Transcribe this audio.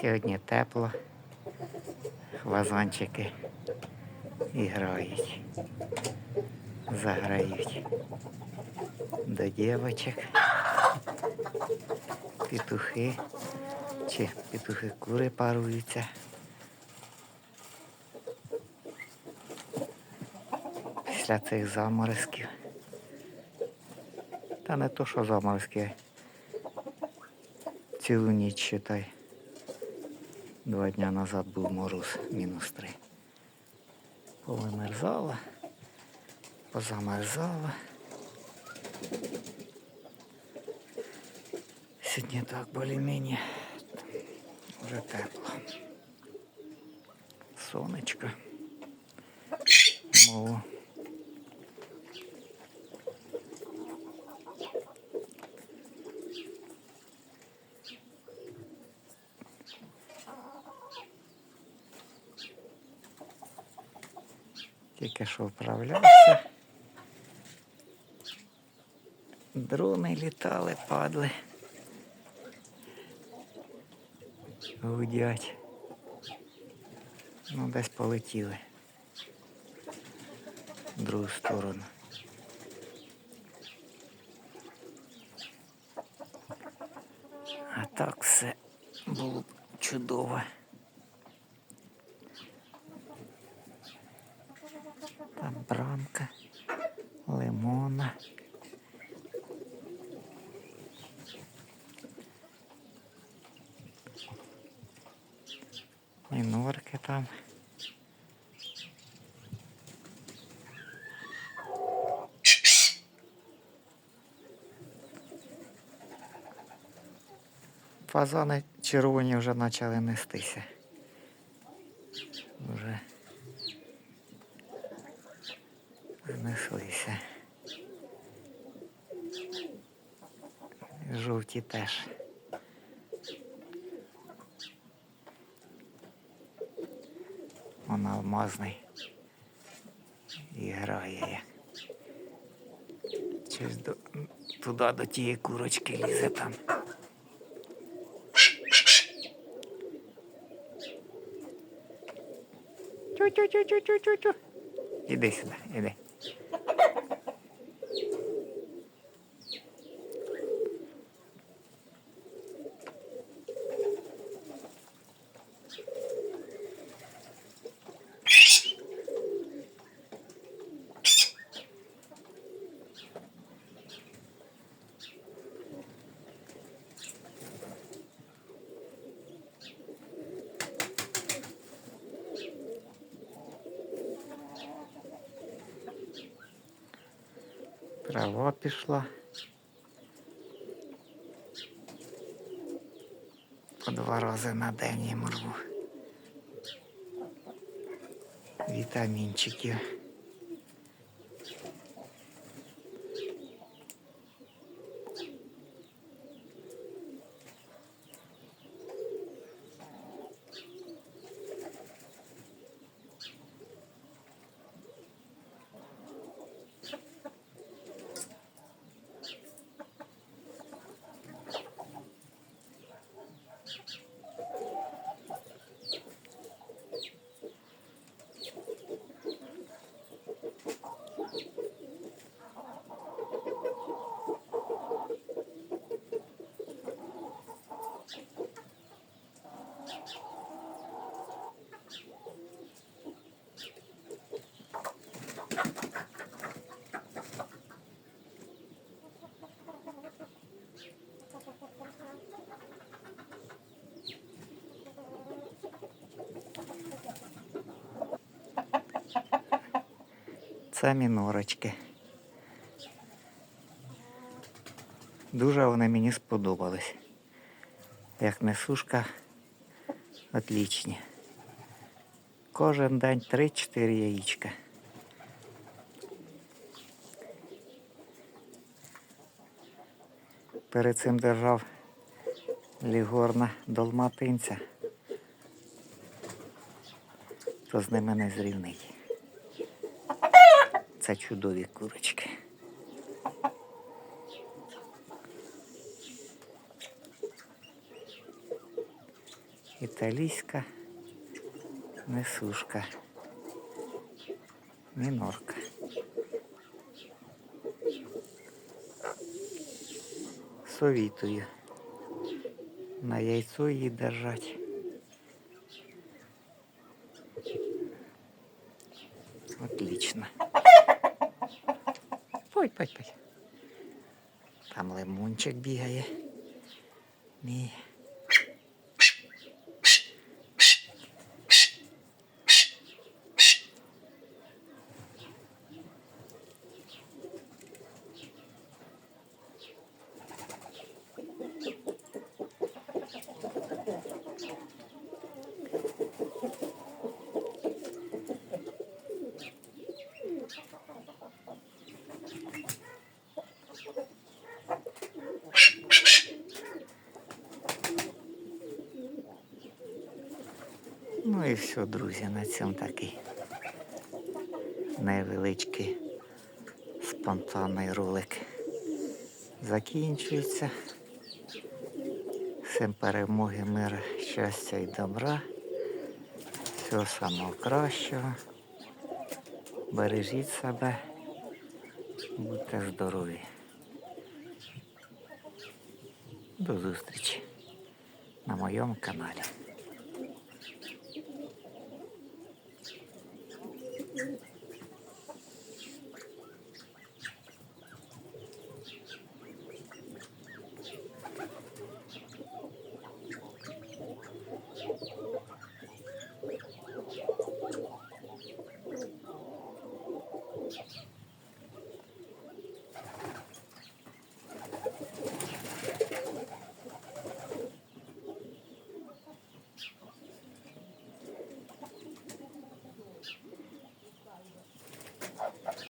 Сьогодні тепло. Вазончики грають. Заграють до дівочок. Петухи. Чи петухи кури паруються. Після цих заморозків. Та не то, що заморозки. Цілу ніч считай. Два дня назад був мороз мінус три. Повимерзало, позамерзало. Сьогодні так більш-менш вже тепло. Сонечко. Мову. Тільки що вправлявся. Дрони літали, падли. Гудять. Ну, десь полетіли. В другу сторону. А так все було б чудово. Там брамка, лимона. І норки там. Фазани червоні вже почали нестися. Вже знеслися. Жовті теж. Он алмазний. І грає як. Щось до, туди до тієї курочки лізе там. Чу-чу-чу-чу-чу-чу. Іди сюди, іди. Трава пішла. По два рази на день я рву. Вітамінчиків. Це мінорочки. Дуже вони мені сподобались. Як несушка, отлічні. Кожен день 3-4 яєчка. Перед цим держав лігорна долматинця. То з ними не зрівнить. Це чудові курочки. італійська несушка. Мінорка. Совітую. На яйцо її держать. Отлично. Пой, пой, пой. Там лимончик бігає. Мій. Ну і все, друзі, на цьому такий невеличкий спонтанний ролик закінчується. Всім перемоги, мира, щастя і добра. Всього самого кращого. Бережіть себе, будьте здорові. До зустрічі на моєму каналі.